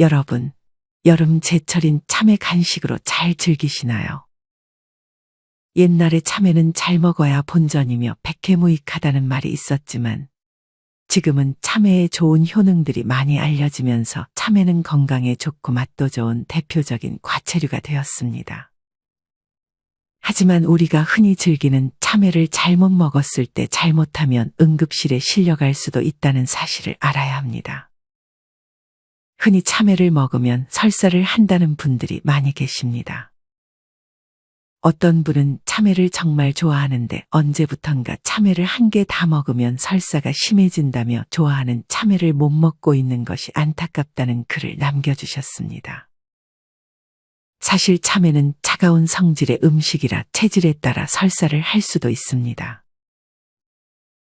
여러분, 여름 제철인 참외 간식으로 잘 즐기시나요? 옛날에 참외는 잘 먹어야 본전이며 백해무익하다는 말이 있었지만 지금은 참외의 좋은 효능들이 많이 알려지면서 참외는 건강에 좋고 맛도 좋은 대표적인 과채류가 되었습니다. 하지만 우리가 흔히 즐기는 참외를 잘못 먹었을 때 잘못하면 응급실에 실려갈 수도 있다는 사실을 알아야 합니다. 흔히 참외를 먹으면 설사를 한다는 분들이 많이 계십니다. 어떤 분은 참외를 정말 좋아하는데 언제부턴가 참외를 한 개 다 먹으면 설사가 심해진다며 좋아하는 참외를 못 먹고 있는 것이 안타깝다는 글을 남겨주셨습니다. 사실 참외는 차가운 성질의 음식이라 체질에 따라 설사를 할 수도 있습니다.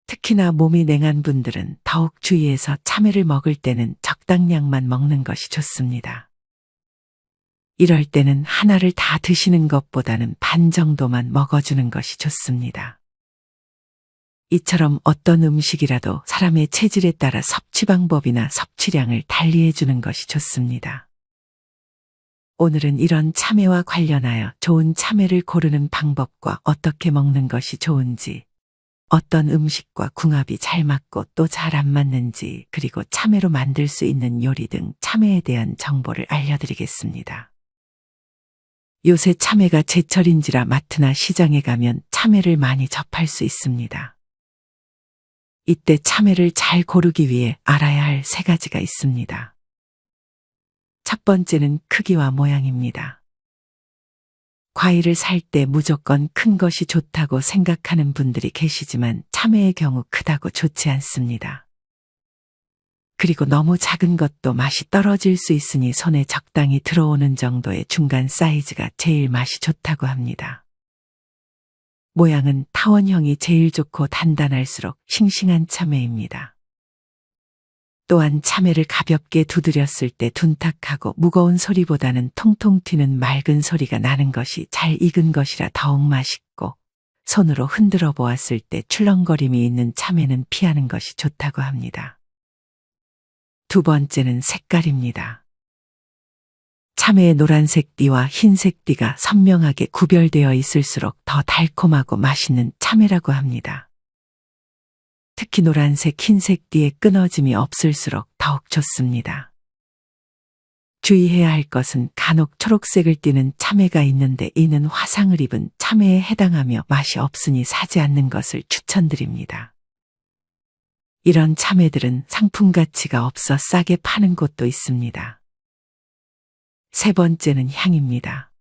특히나 몸이 냉한 분들은 더욱 주의해서 참외를 먹을 때는 적당량만 먹는 것이 좋습니다. 이럴 때는 하나를 다 드시는 것보다는 반 정도만 먹어주는 것이 좋습니다. 이처럼 어떤 음식이라도 사람의 체질에 따라 섭취 방법이나 섭취량을 달리해 주는 것이 좋습니다. 오늘은 이런 참외와 관련하여 좋은 참외를 고르는 방법과 어떻게 먹는 것이 좋은지, 어떤 음식과 궁합이 잘 맞고 또 잘 안 맞는지, 그리고 참외로 만들 수 있는 요리 등 참외에 대한 정보를 알려드리겠습니다. 요새 참외가 제철인지라 마트나 시장에 가면 참외를 많이 접할 수 있습니다. 이때 참외를 잘 고르기 위해 알아야 할 세 가지가 있습니다. 첫 번째는 크기와 모양입니다. 과일을 살 때 무조건 큰 것이 좋다고 생각하는 분들이 계시지만 참외의 경우 크다고 좋지 않습니다. 그리고 너무 작은 것도 맛이 떨어질 수 있으니 손에 적당히 들어오는 정도의 중간 사이즈가 제일 맛이 좋다고 합니다. 모양은 타원형이 제일 좋고 단단할수록 싱싱한 참외입니다. 또한 참외를 가볍게 두드렸을 때 둔탁하고 무거운 소리보다는 통통 튀는 맑은 소리가 나는 것이 잘 익은 것이라 더욱 맛있고 손으로 흔들어 보았을 때 출렁거림이 있는 참외는 피하는 것이 좋다고 합니다. 두 번째는 색깔입니다. 참외의 노란색 띠와 흰색 띠가 선명하게 구별되어 있을수록 더 달콤하고 맛있는 참외라고 합니다. 특히 노란색, 흰색 띠에 끊어짐이 없을수록 더욱 좋습니다. 주의해야 할 것은 간혹 초록색을 띠는 참외가 있는데 이는 화상을 입은 참외에 해당하며 맛이 없으니 사지 않는 것을 추천드립니다. 이런 참외들은 상품 가치가 없어 싸게 파는 곳도 있습니다. 세 번째는 향입니다.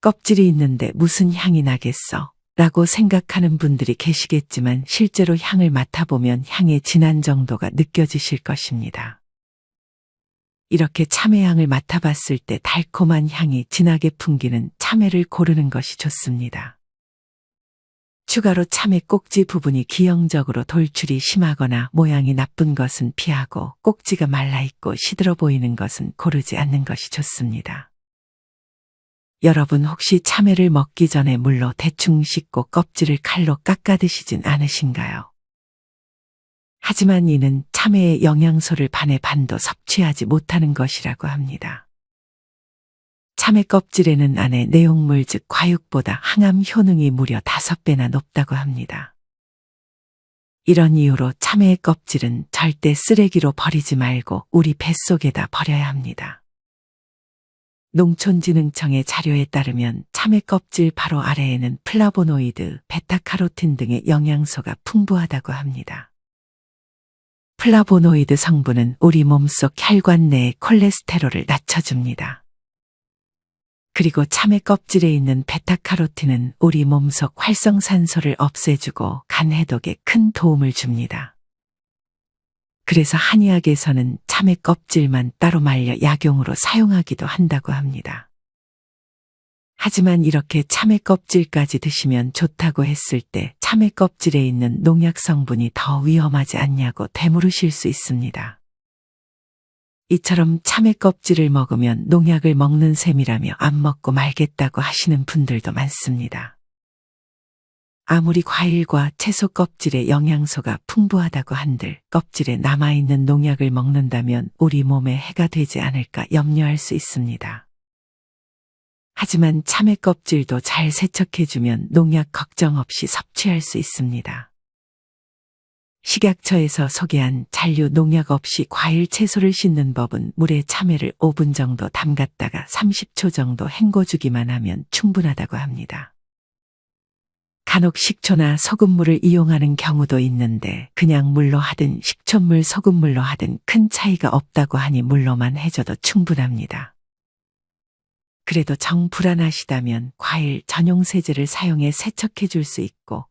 껍질이 있는데 무슨 향이 나겠어? 라고 생각하는 분들이 계시겠지만 실제로 향을 맡아보면 향의 진한 정도가 느껴지실 것입니다. 이렇게 참외향을 맡아봤을 때 달콤한 향이 진하게 풍기는 참외를 고르는 것이 좋습니다. 추가로 참외 꼭지 부분이 기형적으로 돌출이 심하거나 모양이 나쁜 것은 피하고 꼭지가 말라있고 시들어 보이는 것은 고르지 않는 것이 좋습니다. 여러분 혹시 참외를 먹기 전에 물로 대충 씻고 껍질을 칼로 깎아 드시진 않으신가요? 하지만 이는 참외의 영양소를 반의 반도 섭취하지 못하는 것이라고 합니다. 참외 껍질에는 안에 내용물 즉 과육보다 항암 효능이 무려 다섯 배나 높다고 합니다. 이런 이유로 참외의 껍질은 절대 쓰레기로 버리지 말고 우리 뱃속에다 버려야 합니다. 농촌진흥청의 자료에 따르면 참외 껍질 바로 아래에는 플라보노이드, 베타카로틴 등의 영양소가 풍부하다고 합니다. 플라보노이드 성분은 우리 몸속 혈관 내의 콜레스테롤을 낮춰줍니다. 그리고 참외 껍질에 있는 베타카로틴은 우리 몸속 활성산소를 없애주고 간 해독에 큰 도움을 줍니다. 그래서 한의학에서는 참외 껍질만 따로 말려 약용으로 사용하기도 한다고 합니다. 하지만 이렇게 참외 껍질까지 드시면 좋다고 했을 때 참외 껍질에 있는 농약 성분이 더 위험하지 않냐고 되물으실 수 있습니다. 이처럼 참외 껍질을 먹으면 농약을 먹는 셈이라며 안 먹고 말겠다고 하시는 분들도 많습니다. 아무리 과일과 채소 껍질에 영양소가 풍부하다고 한들 껍질에 남아있는 농약을 먹는다면 우리 몸에 해가 되지 않을까 염려할 수 있습니다. 하지만 참외 껍질도 잘 세척해주면 농약 걱정 없이 섭취할 수 있습니다. 식약처에서 소개한 잔류 농약 없이 과일 채소를 씻는 법은 물에 참외를 5분 정도 담갔다가 30초 정도 헹궈주기만 하면 충분하다고 합니다. 간혹 식초나 소금물을 이용하는 경우도 있는데 그냥 물로 하든 식초물 소금물로 하든 큰 차이가 없다고 하니 물로만 해줘도 충분합니다. 그래도 정 불안하시다면 과일 전용 세제를 사용해 세척해 줄 수 있고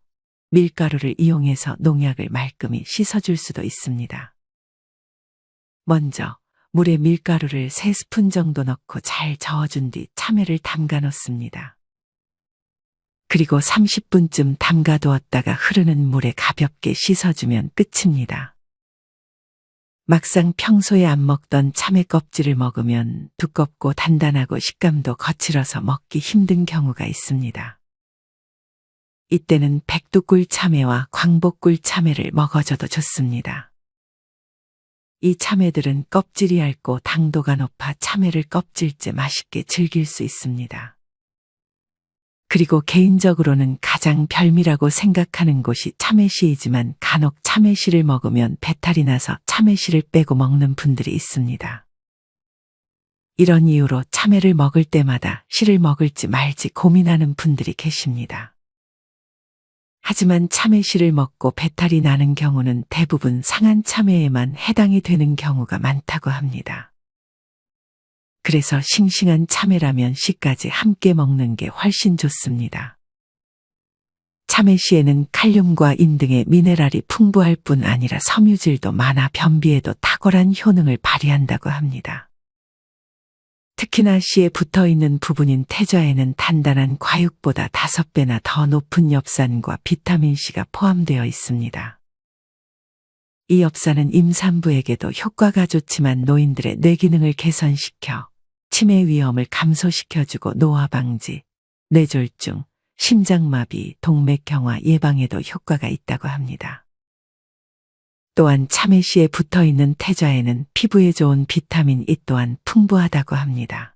밀가루를 이용해서 농약을 말끔히 씻어 줄 수도 있습니다. 먼저 물에 밀가루를 3스푼 정도 넣고 잘 저어준 뒤 참외를 담가 놓습니다. 그리고 30분쯤 담가 두었다가 흐르는 물에 가볍게 씻어주면 끝입니다. 막상 평소에 안 먹던 참외 껍질을 먹으면 두껍고 단단하고 식감도 거칠어서 먹기 힘든 경우가 있습니다. 이때는 백두꿀 참외와 광복꿀 참외를 먹어줘도 좋습니다. 이 참외들은 껍질이 얇고 당도가 높아 참외를 껍질째 맛있게 즐길 수 있습니다. 그리고 개인적으로는 가장 별미라고 생각하는 곳이 참외씨이지만 간혹 참외씨를 먹으면 배탈이 나서 참외씨를 빼고 먹는 분들이 있습니다. 이런 이유로 참외를 먹을 때마다 씨를 먹을지 말지 고민하는 분들이 계십니다. 하지만 참외씨를 먹고 배탈이 나는 경우는 대부분 상한 참외에만 해당이 되는 경우가 많다고 합니다. 그래서 싱싱한 참외라면 씨까지 함께 먹는 게 훨씬 좋습니다. 참외씨에는 칼륨과 인 등의 미네랄이 풍부할 뿐 아니라 섬유질도 많아 변비에도 탁월한 효능을 발휘한다고 합니다. 특히나 씨에 붙어 있는 부분인 태좌에는 단단한 과육보다 5배나 더 높은 엽산과 비타민C가 포함되어 있습니다. 이 엽산은 임산부에게도 효과가 좋지만 노인들의 뇌기능을 개선시켜 치매 위험을 감소시켜주고 노화 방지, 뇌졸중, 심장마비, 동맥경화 예방에도 효과가 있다고 합니다. 또한 참외씨에 붙어 있는 태좌에는 피부에 좋은 비타민 E 또한 풍부하다고 합니다.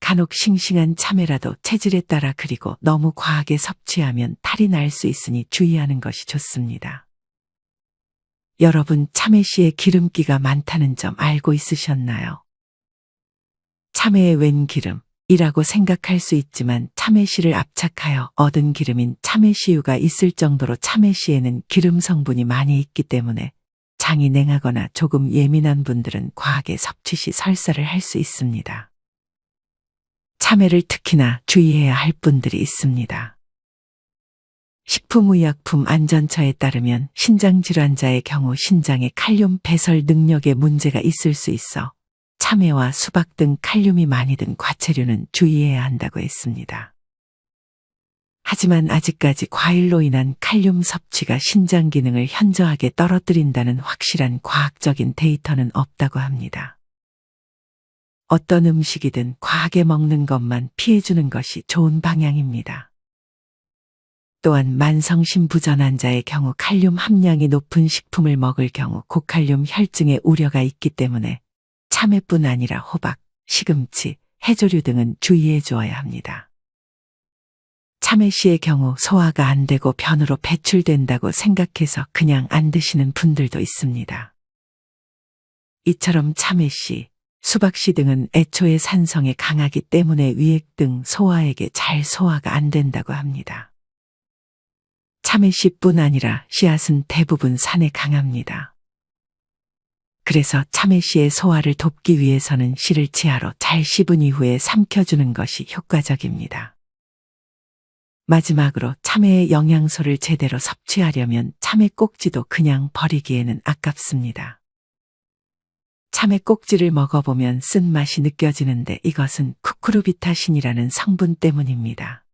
간혹 싱싱한 참외라도 체질에 따라 그리고 너무 과하게 섭취하면 탈이 날 수 있으니 주의하는 것이 좋습니다. 여러분 참외씨에 기름기가 많다는 점 알고 있으셨나요? 참외의 웬 기름이라고 생각할 수 있지만 참외씨를 압착하여 얻은 기름인 참외씨유가 있을 정도로 참외씨에는 기름 성분이 많이 있기 때문에 장이 냉하거나 조금 예민한 분들은 과하게 섭취 시 설사를 할 수 있습니다. 참외를 특히나 주의해야 할 분들이 있습니다. 식품의약품 안전처에 따르면 신장 질환자의 경우 신장에 칼륨 배설 능력에 문제가 있을 수 있어 참외와 수박 등 칼륨이 많이 든 과채류는 주의해야 한다고 했습니다. 하지만 아직까지 과일로 인한 칼륨 섭취가 신장 기능을 현저하게 떨어뜨린다는 확실한 과학적인 데이터는 없다고 합니다. 어떤 음식이든 과하게 먹는 것만 피해주는 것이 좋은 방향입니다. 또한 만성심 부전 환자의 경우 칼륨 함량이 높은 식품을 먹을 경우 고칼륨 혈증의 우려가 있기 때문에 참외뿐 아니라 호박, 시금치, 해조류 등은 주의해 주어야 합니다. 참외씨의 경우 소화가 안 되고 변으로 배출된다고 생각해서 그냥 안 드시는 분들도 있습니다. 이처럼 참외씨, 수박씨 등은 애초에 산성에 강하기 때문에 위액 등 소화에게 잘 소화가 안 된다고 합니다. 참외씨뿐 아니라 씨앗은 대부분 산에 강합니다. 그래서 참외 씨의 소화를 돕기 위해서는 씨를 치아로 잘 씹은 이후에 삼켜주는 것이 효과적입니다. 마지막으로 참외의 영양소를 제대로 섭취하려면 참외 꼭지도 그냥 버리기에는 아깝습니다. 참외 꼭지를 먹어보면 쓴맛이 느껴지는데 이것은 쿠쿠르비타신이라는 성분 때문입니다.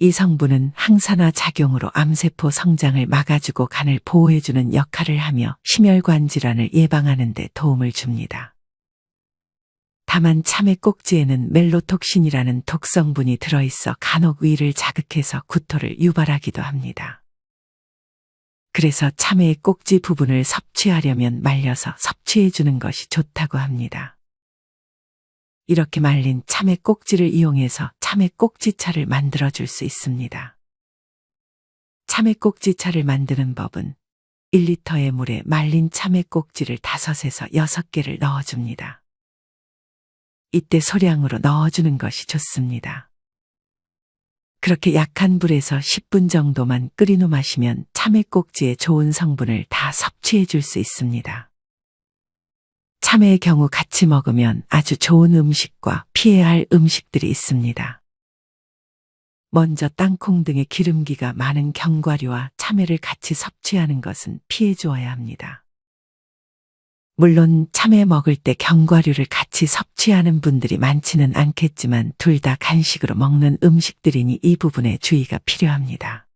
이 성분은 항산화 작용으로 암세포 성장을 막아주고 간을 보호해주는 역할을 하며 심혈관 질환을 예방하는 데 도움을 줍니다. 다만 참외 꼭지에는 멜로톡신이라는 독성분이 들어있어 간혹 위를 자극해서 구토를 유발하기도 합니다. 그래서 참외의 꼭지 부분을 섭취하려면 말려서 섭취해 주는 것이 좋다고 합니다. 이렇게 말린 참외 꼭지를 이용해서 참외 꼭지차를 만들어 줄 수 있습니다. 참외 꼭지차를 만드는 법은 1리터의 물에 말린 참외 꼭지를 5에서 6개를 넣어줍니다. 이때 소량으로 넣어주는 것이 좋습니다. 그렇게 약한 불에서 10분 정도만 끓인 후 마시면 참외 꼭지의 좋은 성분을 다 섭취해 줄 수 있습니다. 참외의 경우 같이 먹으면 아주 좋은 음식과 피해야 할 음식들이 있습니다. 먼저 땅콩 등의 기름기가 많은 견과류와 참외를 같이 섭취하는 것은 피해 주어야 합니다. 물론 참외 먹을 때 견과류를 같이 섭취하는 분들이 많지는 않겠지만 둘 다 간식으로 먹는 음식들이니 이 부분에 주의가 필요합니다.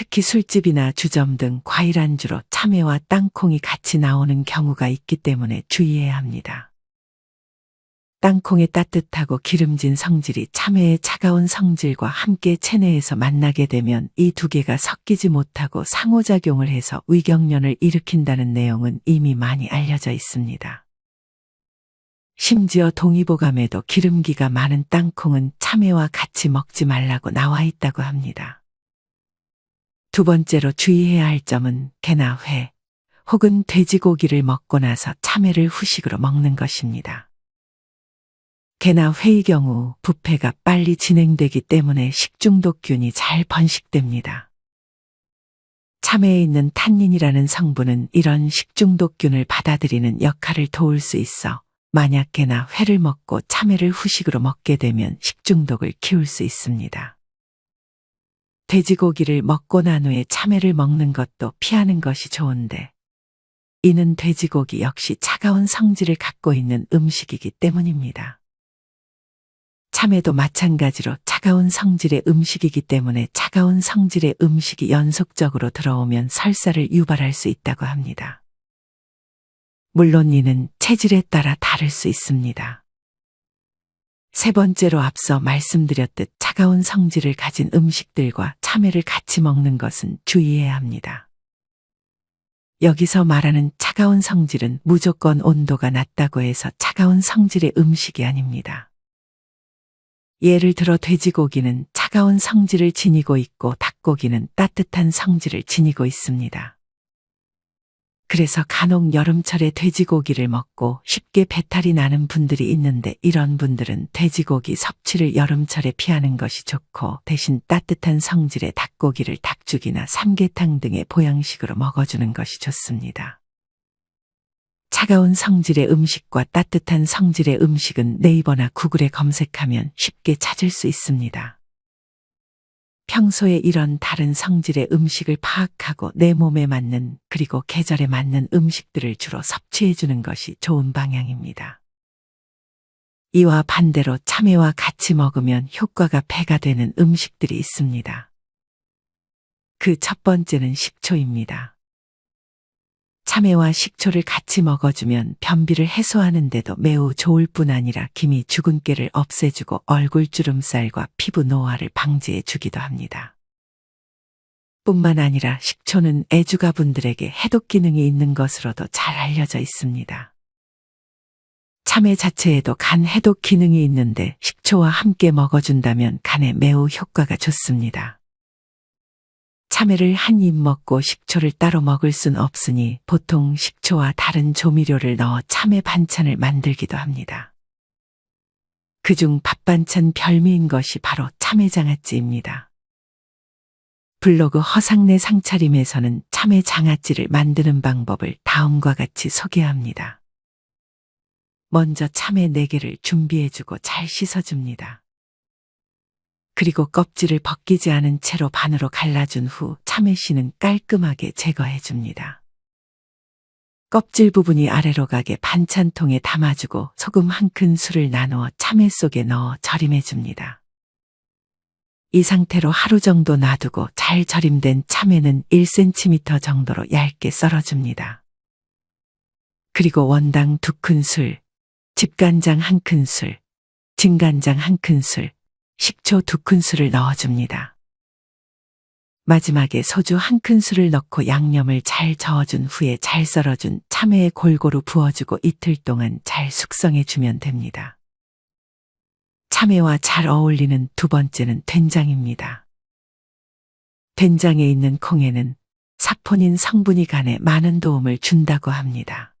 특히 술집이나 주점 등 과일 안주로 참외와 땅콩이 같이 나오는 경우가 있기 때문에 주의해야 합니다. 땅콩의 따뜻하고 기름진 성질이 참외의 차가운 성질과 함께 체내에서 만나게 되면 이 두 개가 섞이지 못하고 상호작용을 해서 위경련을 일으킨다는 내용은 이미 많이 알려져 있습니다. 심지어 동의보감에도 기름기가 많은 땅콩은 참외와 같이 먹지 말라고 나와 있다고 합니다. 두 번째로 주의해야 할 점은 개나 회 혹은 돼지고기를 먹고 나서 참외를 후식으로 먹는 것입니다. 개나 회의 경우 부패가 빨리 진행되기 때문에 식중독균이 잘 번식됩니다. 참외에 있는 탄닌이라는 성분은 이런 식중독균을 받아들이는 역할을 도울 수 있어 만약 개나 회를 먹고 참외를 후식으로 먹게 되면 식중독을 키울 수 있습니다. 돼지고기를 먹고 난 후에 참외를 먹는 것도 피하는 것이 좋은데 이는 돼지고기 역시 차가운 성질을 갖고 있는 음식이기 때문입니다. 참외도 마찬가지로 차가운 성질의 음식이기 때문에 차가운 성질의 음식이 연속적으로 들어오면 설사를 유발할 수 있다고 합니다. 물론 이는 체질에 따라 다를 수 있습니다. 세 번째로 앞서 말씀드렸듯 차가운 성질을 가진 음식들과 참외를 같이 먹는 것은 주의해야 합니다. 여기서 말하는 차가운 성질은 무조건 온도가 낮다고 해서 차가운 성질의 음식이 아닙니다. 예를 들어 돼지고기는 차가운 성질을 지니고 있고 닭고기는 따뜻한 성질을 지니고 있습니다. 그래서 간혹 여름철에 돼지고기를 먹고 쉽게 배탈이 나는 분들이 있는데 이런 분들은 돼지고기 섭취를 여름철에 피하는 것이 좋고 대신 따뜻한 성질의 닭고기를 닭죽이나 삼계탕 등의 보양식으로 먹어주는 것이 좋습니다. 차가운 성질의 음식과 따뜻한 성질의 음식은 네이버나 구글에 검색하면 쉽게 찾을 수 있습니다. 평소에 이런 다른 성질의 음식을 파악하고 내 몸에 맞는 그리고 계절에 맞는 음식들을 주로 섭취해 주는 것이 좋은 방향입니다. 이와 반대로 참외와 같이 먹으면 효과가 배가 되는 음식들이 있습니다. 그 첫 번째는 식초입니다. 참외와 식초를 같이 먹어주면 변비를 해소하는데도 매우 좋을 뿐 아니라 김이 주근깨를 없애주고 얼굴 주름살과 피부 노화를 방지해 주기도 합니다. 뿐만 아니라 식초는 애주가분들에게 해독 기능이 있는 것으로도 잘 알려져 있습니다. 참외 자체에도 간 해독 기능이 있는데 식초와 함께 먹어준다면 간에 매우 효과가 좋습니다. 참외를 한 입 먹고 식초를 따로 먹을 순 없으니 보통 식초와 다른 조미료를 넣어 참외 반찬을 만들기도 합니다. 그중 밥반찬 별미인 것이 바로 참외장아찌입니다. 블로그 허상내 상차림에서는 참외 장아찌를 만드는 방법을 다음과 같이 소개합니다. 먼저 참외 4개를 준비해주고 잘 씻어줍니다. 그리고 껍질을 벗기지 않은 채로 반으로 갈라준 후 참외씨는 깔끔하게 제거해 줍니다. 껍질 부분이 아래로 가게 반찬통에 담아주고 소금 한 큰술을 나누어 참외 속에 넣어 절임해 줍니다. 이 상태로 하루 정도 놔두고 잘 절임된 참외는 1cm 정도로 얇게 썰어줍니다. 그리고 원당 두 큰술, 집간장 한 큰술, 진간장 한 큰술, 식초 두 큰술을 넣어줍니다. 마지막에 소주 한 큰술을 넣고 양념을 잘 저어준 후에 잘 썰어준 참외에 골고루 부어주고 이틀 동안 잘 숙성해주면 됩니다. 참외와 잘 어울리는 두 번째는 된장입니다. 된장에 있는 콩에는 사포닌 성분이 간에 많은 도움을 준다고 합니다.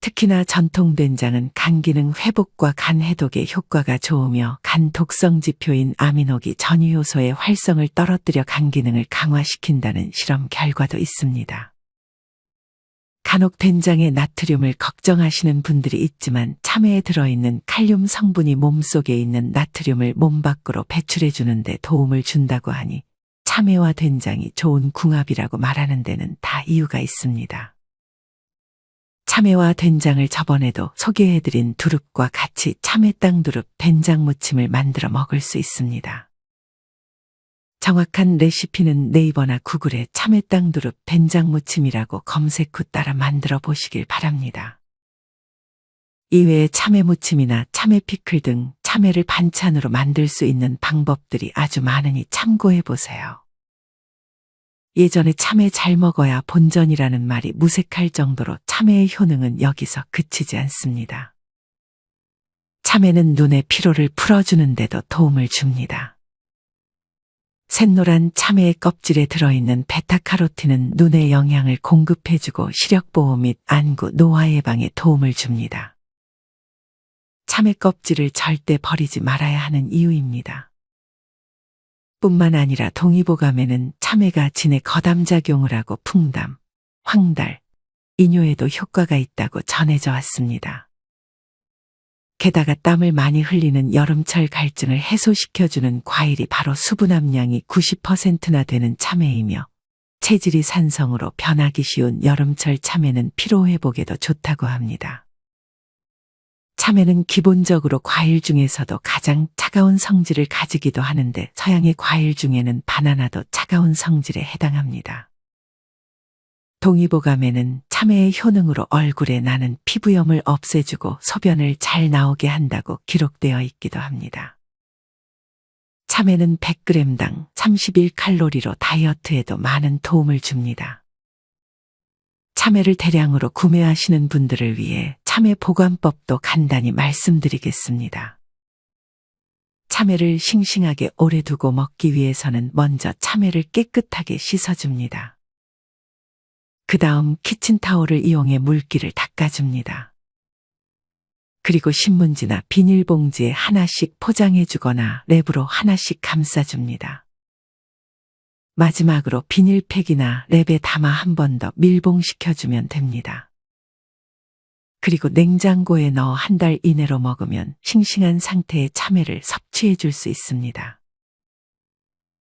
특히나 전통 된장은 간 기능 회복과 간 해독에 효과가 좋으며 간 독성 지표인 아미노기 전유 요소의 활성을 떨어뜨려 간 기능을 강화시킨다는 실험 결과도 있습니다. 간혹 된장의 나트륨을 걱정하시는 분들이 있지만 참외에 들어있는 칼륨 성분이 몸속에 있는 나트륨을 몸 밖으로 배출해 주는 데 도움을 준다고 하니 참외와 된장이 좋은 궁합이라고 말하는 데는 다 이유가 있습니다. 참외와 된장을 저번에도 소개해드린 두릅과 같이 참외땅 두릅 된장 무침을 만들어 먹을 수 있습니다. 정확한 레시피는 네이버나 구글에 참외땅 두릅 된장 무침이라고 검색 후 따라 만들어 보시길 바랍니다. 이외에 참외 무침이나 참외 피클 등 참외를 반찬으로 만들 수 있는 방법들이 아주 많으니 참고해 보세요. 예전에 참외 잘 먹어야 본전이라는 말이 무색할 정도로 참외의 효능은 여기서 그치지 않습니다. 참외는 눈의 피로를 풀어주는 데도 도움을 줍니다. 샛노란 참외의 껍질에 들어있는 베타카로틴은 눈에 영양을 공급해주고 시력보호 및 안구, 노화 예방에 도움을 줍니다. 참외 껍질을 절대 버리지 말아야 하는 이유입니다. 뿐만 아니라 동의보감에는 참외가 진의 거담작용을 하고 풍담, 황달, 이뇨에도 효과가 있다고 전해져 왔습니다. 게다가 땀을 많이 흘리는 여름철 갈증을 해소시켜주는 과일이 바로 수분 함량이 90%나 되는 참외이며 체질이 산성으로 변하기 쉬운 여름철 참외는 피로회복에도 좋다고 합니다. 참외는 기본적으로 과일 중에서도 가장 차가운 성질을 가지기도 하는데 서양의 과일 중에는 바나나도 차가운 성질에 해당합니다. 동의보감에는 참외의 효능으로 얼굴에 나는 피부염을 없애주고 소변을 잘 나오게 한다고 기록되어 있기도 합니다. 참외는 100g당 31칼로리로 다이어트에도 많은 도움을 줍니다. 참외를 대량으로 구매하시는 분들을 위해 참외 보관법도 간단히 말씀드리겠습니다. 참외를 싱싱하게 오래 두고 먹기 위해서는 먼저 참외를 깨끗하게 씻어줍니다. 그 다음 키친타올을 이용해 물기를 닦아줍니다. 그리고 신문지나 비닐봉지에 하나씩 포장해주거나 랩으로 하나씩 감싸줍니다. 마지막으로 비닐팩이나 랩에 담아 한 번 더 밀봉시켜주면 됩니다. 그리고 냉장고에 넣어 한 달 이내로 먹으면 싱싱한 상태의 참외를 섭취해 줄 수 있습니다.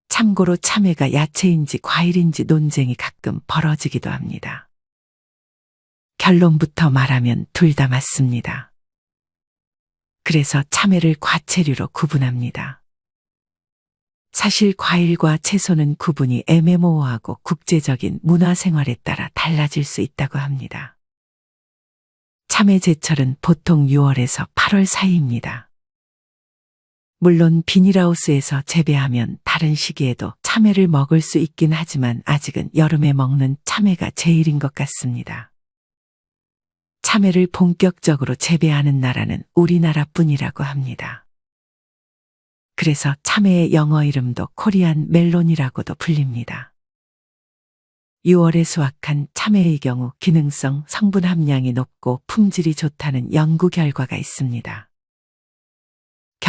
참고로 참외가 야채인지 과일인지 논쟁이 가끔 벌어지기도 합니다. 결론부터 말하면 둘 다 맞습니다. 그래서 참외를 과채류로 구분합니다. 사실 과일과 채소는 구분이 애매모호하고 국제적인 문화생활에 따라 달라질 수 있다고 합니다. 참외 제철은 보통 6월에서 8월 사이입니다. 물론 비닐하우스에서 재배하면 다른 시기에도 참외를 먹을 수 있긴 하지만 아직은 여름에 먹는 참외가 제일인 것 같습니다. 참외를 본격적으로 재배하는 나라는 우리나라 뿐이라고 합니다. 그래서 참외의 영어 이름도 코리안 멜론이라고도 불립니다. 6월에 수확한 참외의 경우 기능성 성분 함량이 높고 품질이 좋다는 연구 결과가 있습니다.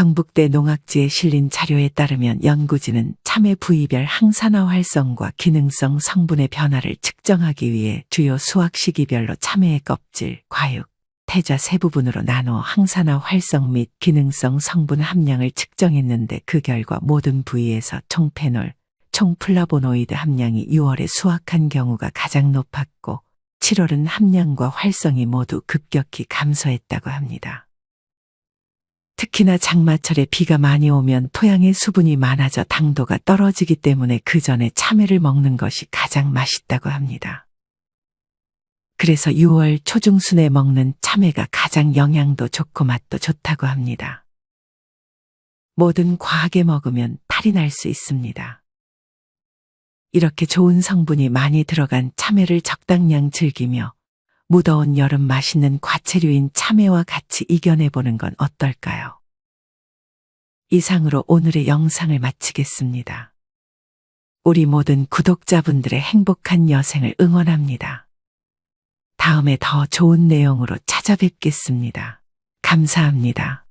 경북대 농악지에 실린 자료에 따르면 연구진은 참외 부위별 항산화 활성과 기능성 성분의 변화를 측정하기 위해 주요 수확 시기별로 참외의 껍질, 과육, 태자 세 부분으로 나누어 항산화 활성 및 기능성 성분 함량을 측정했는데 그 결과 모든 부위에서 총페놀, 총플라보노이드 함량이 6월에 수확한 경우가 가장 높았고 7월은 함량과 활성이 모두 급격히 감소했다고 합니다. 특히나 장마철에 비가 많이 오면 토양의 수분이 많아져 당도가 떨어지기 때문에 그 전에 참외를 먹는 것이 가장 맛있다고 합니다. 그래서 6월 초중순에 먹는 참외가 가장 영양도 좋고 맛도 좋다고 합니다. 뭐든 과하게 먹으면 탈이 날 수 있습니다. 이렇게 좋은 성분이 많이 들어간 참외를 적당량 즐기며 무더운 여름 맛있는 과채류인 참외와 같이 이겨내보는 건 어떨까요? 이상으로 오늘의 영상을 마치겠습니다. 우리 모든 구독자분들의 행복한 여생을 응원합니다. 다음에 더 좋은 내용으로 찾아뵙겠습니다. 감사합니다.